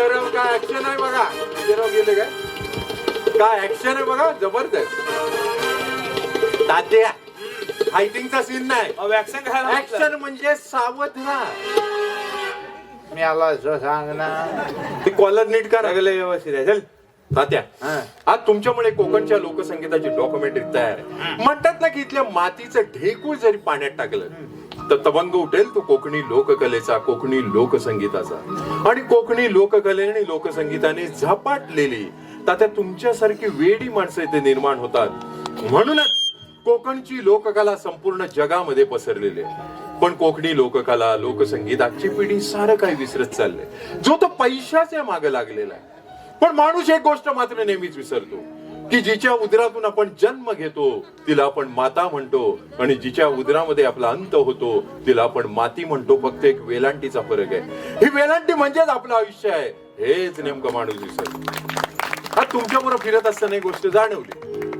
विजयराव काय ऍक्शन आहे बघा. विजयराव गेले काय काय ऍक्शन आहे बघा जबरदस्त. तात्या फायटिंगचा सीन नाही. ऍक्शन म्हणजे सावध राहा. मी आला असं सांग ना ते कॉलर नीट करा. सगळं व्यवस्थित आहे. चल. तात्या हा. आज तुमच्यामुळे कोकणच्या लोकसंगीताची डॉक्युमेंटरी तयार आहे. म्हणतात ना की इथल्या मातीचं ढेकूळ जरी पाण्यात टाकलं तर तबंग उठेल तो कोकणी लोककलेचा कोकणी लोकसंगीताचा. आणि कोकणी लोककले आणि लोकसंगीताने झपाटलेली तात्या तुमच्यासारखी वेडी माणसं इथे निर्माण होतात. म्हणूनच कोकणची लोककला संपूर्ण जगामध्ये पसरलेली आहे. पण कोकणी लोककला लोकसंगीत आजची पिढी सारं काही विसरत चाललंय? जो तो पैशाच्या मागे लागलेला आहे. पण माणूस एक गोष्ट मात्र नेहमीच विसरतो. की जिच्या उदरातून आपण जन्म घेतो तिला आपण माता म्हणतो. आणि जिच्या उदरामध्ये आपला अंत होतो तिला आपण माती म्हणतो. फक्त एक वेलांटीचा फरक आहे. ही वेलांटी म्हणजेच आपलं आयुष्य आहे. हेच नेमकं माणूस दिसत. हा तुमच्या बरोबर फिरत असताना एक गोष्ट जाणवली.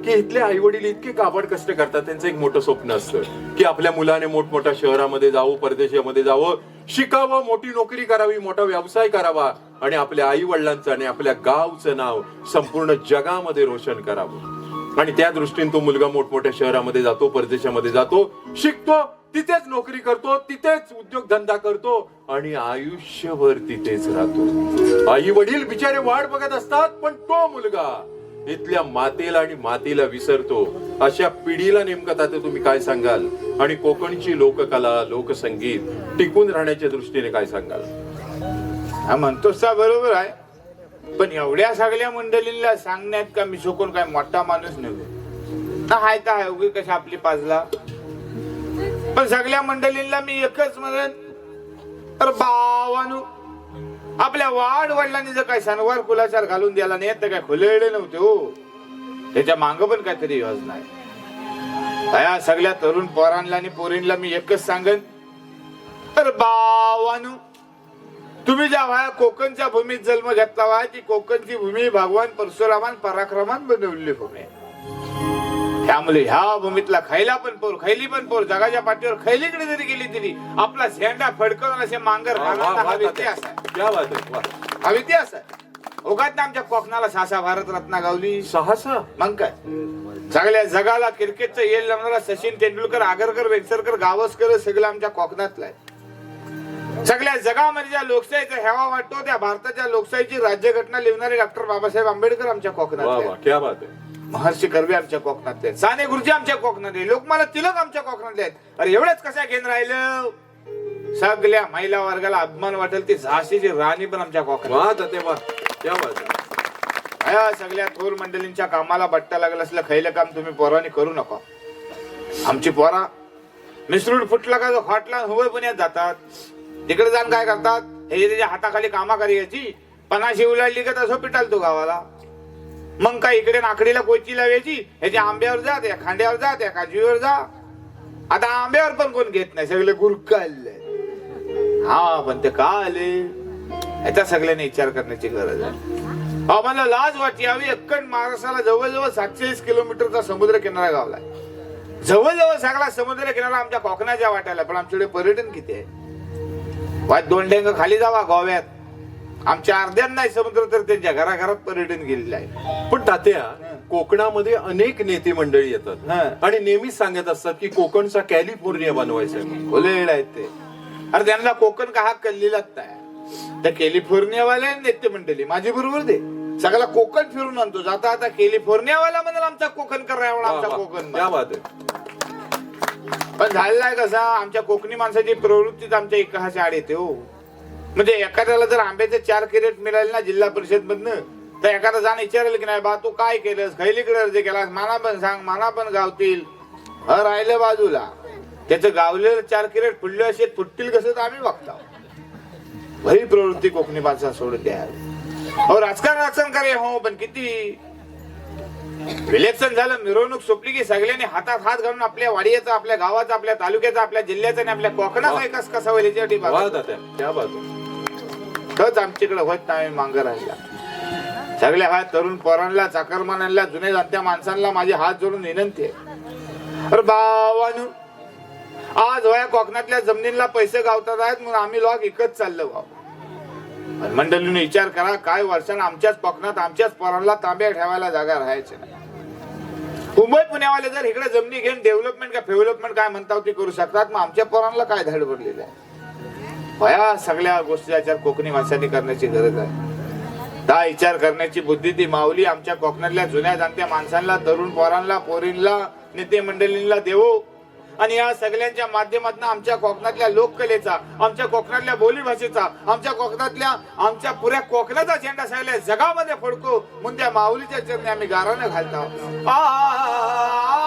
की इथले आई वडील इतके काबड कष्ट करतात. त्यांचं एक मोठं स्वप्न असतं. की आपल्या मुलाने मोठमोठ्या शहरामध्ये जावं परदेशामध्ये जावं. शिकावं मोठी नोकरी करावी मोठा व्यवसाय करावा आणि आपल्या आई वडिलांचं आणि आपल्या गावचं नाव संपूर्ण जगामध्ये रोशन करावं. आणि त्या दृष्टीने तो मुलगा मोठमोठ्या शहरामध्ये जातो परदेशामध्ये जातो शिकतो तिथेच नोकरी करतो तिथेच उद्योगधंदा करतो आणि आयुष्यभर तिथेच राहतो. आई वडील बिचारे वाट बघत असतात पण तो मुलगा इथल्या मातेला आणि मातीला विसरतो. अशा पिढीला नेमकं ताते तुम्ही काय सांगाल? आणि कोकणची लोककला लोकसंगीत टिकून राहण्याच्या दृष्टीने काय सांगाल? हा म्हणतोस का बरोबर आहे. पण एवढ्या सगळ्या मंडळींना सांगण्यात का मी चुकून काय मोठा माणूस नव्हे? ना हाय तर हाय उगी कशा आपली पाजला? पण सगळ्या मंडळींना मी एकच म्हणेन तर बावानू आपल्या वाढ वडिलांनी जर काय सणवार कुलाचार घालून द्याला नाही तर काय खुलेले नव्हते हो त्याच्या मांग पण काहीतरी योजना आहे या सगळ्या तरुण पोरांना आणि पोरींना मी एकच सांगन तर बावानू तुम्ही ज्या वया कोकणच्या भूमीत जन्म घेतला वा ती कोकणची भूमी भगवान परशुरामान पराक्रमान बनवलेली भूमी आहे. त्यामुळे ह्या भूमीतला खैला पण पोर खैली पण पोर जगाच्या पाठीवर खैलीकडे जरी गेली तरी आपला झेंडा फडकवून असे मांगर हा. इतिहास आहे. हा इतिहास उगाच ना आमच्या कोकणाला सासा भारत रत्ना गावली. सहासा? मग काय? सगळ्या जगाला क्रिकेटचं येल लावणारा सचिन तेंडुलकर आगरकर वेंगसरकर गावस्कर सगळं आमच्या कोकणातलं आहे. सगळ्या जगामध्ये ज्या लोकशाहीचा हेवा वाटतो त्या भारताच्या लोकशाहीची राज्यघटना लिहिणारे डॉक्टर बाबासाहेब आंबेडकर आमच्या कोकणात महर्षी कर्वे आमच्या कोकणातले आहेत. साने गुरुजी आमच्या कोकणातले लोकमाला तिलक आमच्या कोकणातले आहेत. अरे एवढंच कशा घेऊन राहिलं? सगळ्या महिला वर्गाला अभिमान वाटेल ती झाशीची राणी पण आमच्या कोकणात. या सगळ्या थोर मंडळींच्या कामाला बट्टा लागला असलं खैलं काम तुम्ही पोरांनी करू नका. आमची पोरा मिसरूड फुटला का जो फाटला हुबे पुण्यात जातात. तिकडे जाऊन काय करतात? हे त्याच्या हाताखाली कामा करायची पणाशी उलाडली का तसं पिटाल तो गावाला. मग काय इकडे नाकडीला कोची लावायची? ह्याच्या आंब्यावर जा त्या खांड्यावर जा त्या काजूवर जा. आता आंब्यावर पण कोण घेत नाही सगळे गुरकाल हा पण ते का आले? याचा सगळ्यांनी विचार करण्याची गरज आहे. आम्हाला लाज वाटते यावी अक्कड महाराष्ट्राला जवळजवळ सातशे किलोमीटरचा समुद्र किनारा गावला जवळजवळ सगळा समुद्र किनारा आमच्या कोकणाच्या वाट्याला पण आमच्याकडे पर्यटन किती आहे? वाट दोन डेंग खाली जावा गोव्यात. आमच्या अर्ध्यात नाही समुद्र तर त्यांच्या घराघरात पर्यटन गेलेलं आहे. पण तात्या कोकणामध्ये अनेक नेते मंडळी येतात. आणि नेहमीच सांगत असतात की कोकणचा कॅलिफोर्निया बनवायचा. खुले आहेत ते. अरे त्यांना कोकण का हा कल्ली लागताय? त्या कॅलिफोर्नियावाल्या नेते मंडळी माझी बरोबर दे. सगळा कोकण फिरून आणतो. जाता आता कॅलिफोर्नियावाला म्हणाल आमचा कोकण करा एवढा वा, आमचा. कोकण बात पण झालेला आहे कसा आमच्या कोकणी माणसाची प्रवृत्तीच आमच्या एकाच्या आड येते हो. म्हणजे एखाद्याला जर आंब्याचे चार कॅरेट मिळाले ना जिल्हा परिषद मधनं तर एखादा जाण विचारेल की नाही बा तू काय केलंस? खैलीकडे अर्ज केलास? मला पण सांग मला पण गावतील. राहिलं बाजूला. त्याचं गावलेलं चार किरेट फुडले असे फुटतील कसं तर आम्ही बघतो. भरी प्रवृत्ती कोकणी भाषा सोडत. द्या हो राजकारण राजकारण करे हो पण किती इलेक्शन झालं मिरवणूक सोपली की सगळ्यांनी हातात हात घालून आपल्या वाडीचा आपल्या गावाचा आपल्या तालुक्याचा आपल्या जिल्ह्याचा आणि आपल्या कोकणाचा विकास कसा होईल याच्यासाठी बात आहे खरंच आमच्याकडे होत नाही मांग राहिला. सगळ्या हा तरुण पोरांना चाकरमानांना जुने जाणत्या माणसांना माझे हात जोडून विनंती आहे. अरे बावानू आज वया कोकणातल्या जमिनीला पैसे गावतात आहेत म्हणून आम्ही लोक इकत चाललो भाऊ. आणि मंडळीने विचार करा काय वर्षानं आमच्याच कोकणात आमच्याच पोरांना तांब्या ठेवायला जागा राहायची नाही. मुंबई पुण्यावाले जर इकडे जमिनी घेऊन डेव्हलपमेंट का फेव्हलपमेंट काय म्हणता ते करू शकतात मग आमच्या पोरांना काय धड पडलेलं आहे? या सगळ्या गोष्टी याच्यावर कोकणी माणसांनी करण्याची गरज आहे. दहा विचार करण्याची बुद्धी ती माऊली आमच्या कोकणातल्या जुन्या जाणत्या माणसांना तरुण पोरांना पोरींना नेते मंडळींना देवो. आणि या सगळ्यांच्या माध्यमातून आमच्या कोकणातल्या लोककलेचा आमच्या कोकणातल्या बोलीभाषेचा आमच्या कोकणातल्या आमच्या पुऱ्या कोकणाचा झेंडा सगळ्या जगामध्ये फडको म्हणून त्या माऊलीच्या चरणी आम्ही गाराने घालतो आ